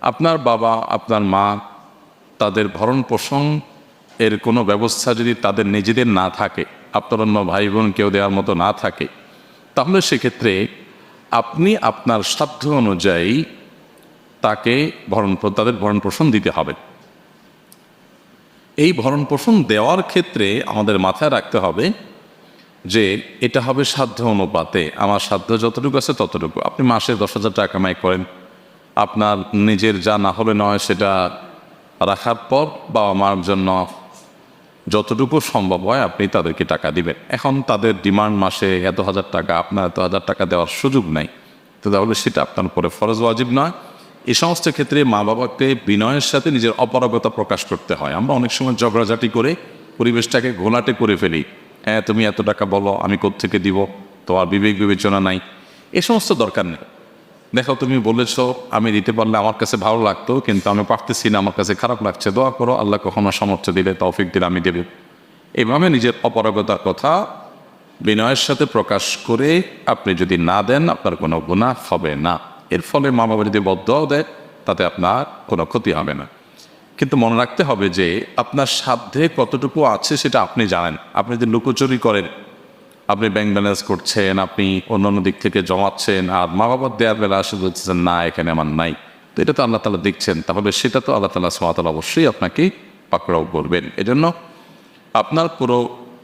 আপনার বাবা, আপনার মা, তাদের ভরণ পোষণ এর কোনো ব্যবস্থা যদি তাদের নিজেদের না থাকে, আপনার অন্য ভাই বোন কেউ দেওয়ার মতো না থাকে, তাহলে সেক্ষেত্রে আপনি আপনার সাধ্য অনুযায়ী তাকে ভরণ, তাদের ভরণ পোষণ দিতে হবে। এই ভরণ পোষণ দেওয়ার ক্ষেত্রে আমাদের মাথায় রাখতে হবে যে এটা হবে সাধ্য অনুপাতে। আমার সাধ্য যতটুকু আছে ততটুকু। আপনি মাসে দশ হাজার টাকা কামাই করেন। আপনার নিজের যা না হলে নয় সেটা রাখার পর বাবা মার জন্য যতটুকু সম্ভব হয় আপনি তাদেরকে টাকা দিবেন। এখন তাদের ডিমান্ড মাসে এত হাজার টাকা, আপনার এত হাজার টাকা দেওয়ার সুযোগ নাই। তো তাহলে সেটা আপনার উপরে ফরজ ওয়াজিব নয়। এ সমস্ত ক্ষেত্রে মা বাবাকে বিনয়ের সাথে নিজের অপারগতা প্রকাশ করতে হয়। আমরা অনেক সময় ঝগড়াঝাটি করে পরিবেশটাকে ঘোলাটে করে ফেলি। হ্যাঁ তুমি এত টাকা বলো, আমি কোত্থেকে দিব? তোমার বিবেক বিবেচনা নাই। এ সমস্ত দরকার নেই। দেখো তুমি বলেছ, আমি দিতে পারলে আমার কাছে ভালো লাগতো, কিন্তু আমি পারতেছি না, আমার কাছে খারাপ লাগছে। দোয়া করো, আল্লাহ কখনো সামর্থ্য দিলে তৌফিক দিলে আমি দেব। এইভাবে নিজের অপারগতার কথা বিনয়ের সাথে প্রকাশ করে আপনি যদি না দেন, আপনার কোনো গুণা হবে না। এর ফলে মা বাবা যদি বদ্ধও দেয়, তাতে আপনার কোনো ক্ষতি হবে না। কিন্তু মনে রাখতে হবে যে, আপনার সাধ্যে কতটুকু আছে সেটা আপনি জানেন। আপনি যদি লুকোচুরি করেন আপনি ব্যাংক ব্যালেন্স করছেন, আপনি অন্যান্য দিক থেকে জমাচ্ছেন, আর মা বাবার দেওয়ার বেলা আসে বলছেন না, এখানে আমার নাই। তো এটা তো আল্লাহ তালা দেখছেন। তাহলে সেটা তো আল্লাহ তালা সামাতাল অবশ্যই আপনাকে পাকড়াও করবেন। এজন্য আপনার পুরো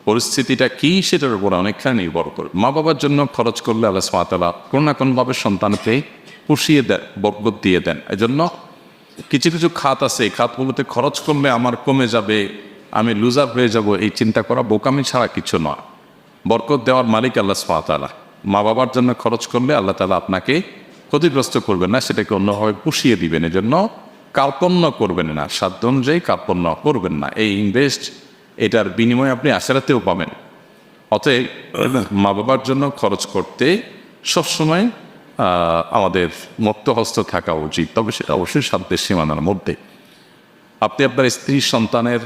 পরিস্থিতিটা কি সেটার উপর অনেকখানি নির্ভর করে। মা বাবার জন্য খরচ করলে আল্লাহ সামাতালা কোনো না কোনোভাবে সন্তানকে পুষিয়ে দেন, বরকত দিয়ে দেন। এজন্য কিছু কিছু খাত আছে। এই খাতগুলোতে খরচ করলে আমার কমে যাবে, আমি লুজার হয়ে যাব, এই চিন্তা করা বোকামি ছাড়া কিছু নয়। বরকত দেওয়ার মালিক আল্লাহ সাতালা মা বাবার জন্য খরচ করলে আল্লাহ তালা আপনাকে ক্ষতিগ্রস্ত করবেন না, সেটাকে অন্যভাবে পুষিয়ে দিবেন। এজন্য কার্পণ্য করবেন না, সাধ্য অনুযায়ী কার্পণ্য করবেন না। এই ইনভেস্ট এটার বিনিময়ে আপনি আশারাতেও পাবেন। অতএব মা বাবার জন্য খরচ করতে সবসময় আমাদের মুক্তহস্ত থাকা উচিত। তবে সেটা অবশ্যই সাধ্যের সীমানার মধ্যে। আপনি আপনার স্ত্রী সন্তানের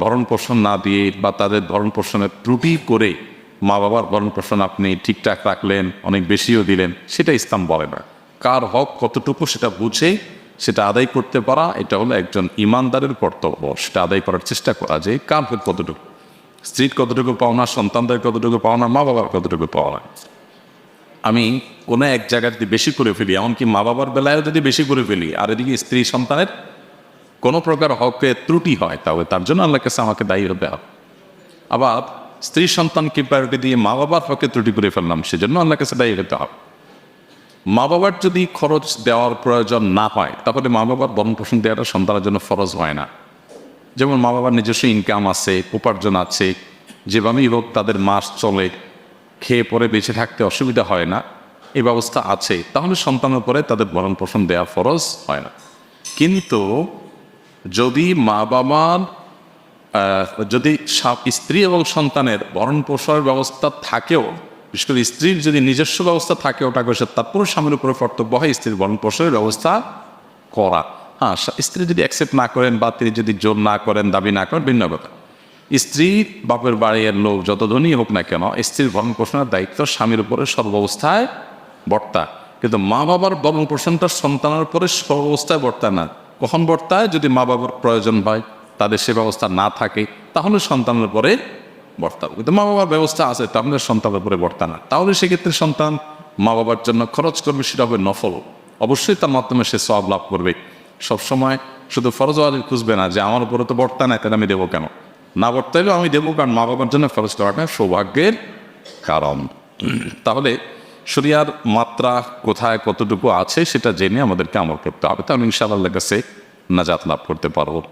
ভরণ পোষণ না দিয়ে বা তাদের ভরণ পোষণের ত্রুটি করে মা বাবার ভরণ পোষণ আপনি ঠিকঠাক রাখলেন, অনেক বেশিও দিলেন, সেটা ইসলাম বলে না। কার হক কতটুকু সেটা বুঝে, সেটা আদায় করতে পারা, এটা হলো একজন ইমানদারের কর্তব্য। সেটা আদায় করার চেষ্টা করা যে কার হক কতটুকু। স্ত্রীর কতটুকু পাওনা, সন্তানদের কতটুকু পাওনা মা বাবার কতটুকু পাওনা। আমি কোনো এক জায়গায় যদি বেশি করে ফেলি, এমনকি মা বাবার বেলায়ও যদি বেশি করে ফেলি, আর এদিকে স্ত্রী সন্তানের কোনো প্রকার হকে ত্রুটি হয়, তাহলে তার জন্য আল্লাহ কাছে আমাকে দায়ী হতে হবে। আবার স্ত্রী সন্তানকে প্রায়োরিটি দিয়ে মা বাবার হকে ত্রুটি করে ফেললাম, সেজন্য আল্লাহ কাছে দায়ী হতে হবে। মা বাবার যদি খরচ দেওয়ার প্রয়োজন না হয়, তাহলে মা বাবার বরণ পোষণ দেওয়াটা সন্তানের জন্য ফরজ হয় না। যেমন মা বাবার নিজস্ব ইনকাম আছে, উপার্জন আছে, যেভাবেই হোক তাদের মাস চলে, খেয়ে পরে বেঁচে থাকতে অসুবিধা হয় না এ ব্যবস্থা আছে, তাহলে সন্তানের পরে তাদের ভরণ পোষণ দেওয়া ফরজ হয় না। কিন্তু যদি মা বাবার যদি স্ত্রী এবং সন্তানের ভরণ পোষণের ব্যবস্থা থাকেও, বিশেষ করে স্ত্রীর যদি নিজস্ব ব্যবস্থা থাকে ওটা করে তারপরে স্বামীর উপরে কর্তব্য হয় স্ত্রীর ভরণ পোষণের ব্যবস্থা করা। হ্যাঁ স্ত্রী যদি অ্যাকসেপ্ট না করেন বা তিনি যদি জোর না করেন, দাবি না করেন, ভিন্ন কথা। স্ত্রী, বাপের বাড়ির লোক যত ধনী হোক না কেন, স্ত্রীর ভরণ পোষণের দায়িত্ব স্বামীর উপরে সর্বাবস্থায় বর্তা। কিন্তু মা বাবার ভরণ পোষণটা সন্তানের উপরে সর্বাবস্থায় বর্তা না। কখন বর্তায়? যদি মা বাবার প্রয়োজন হয়, তাদের সে ব্যবস্থা না থাকে, তাহলে সন্তানের উপরে বর্তাবে কিন্তু মা বাবার ব্যবস্থা আছে, তাহলে সন্তানের উপরে বর্তা না। তাহলে সেক্ষেত্রে সন্তান মা বাবার জন্য খরচ করবে, সেটা হবে নফল। অবশ্যই তার মাধ্যমে সে সব লাভ করবে। সবসময় শুধু ফরজ ওয়াজিব খুঁজবে না, যে আমার উপরে তো বর্তা নাই, তাহলে আমি দেবো কেন? না বর্তাইলেও আমি দেবো, কারণ মা বাবার জন্য খরচ করাটা সৌভাগ্যের কারণ। তাহলে শরিয়ার মাত্রা কোথায় কতটুকু আছে সেটা জেনে আমাদেরকে আমল করতে হবে। তাহলে ইনশাআল্লাহ কাছে নাজাত লাভ করতে পারব।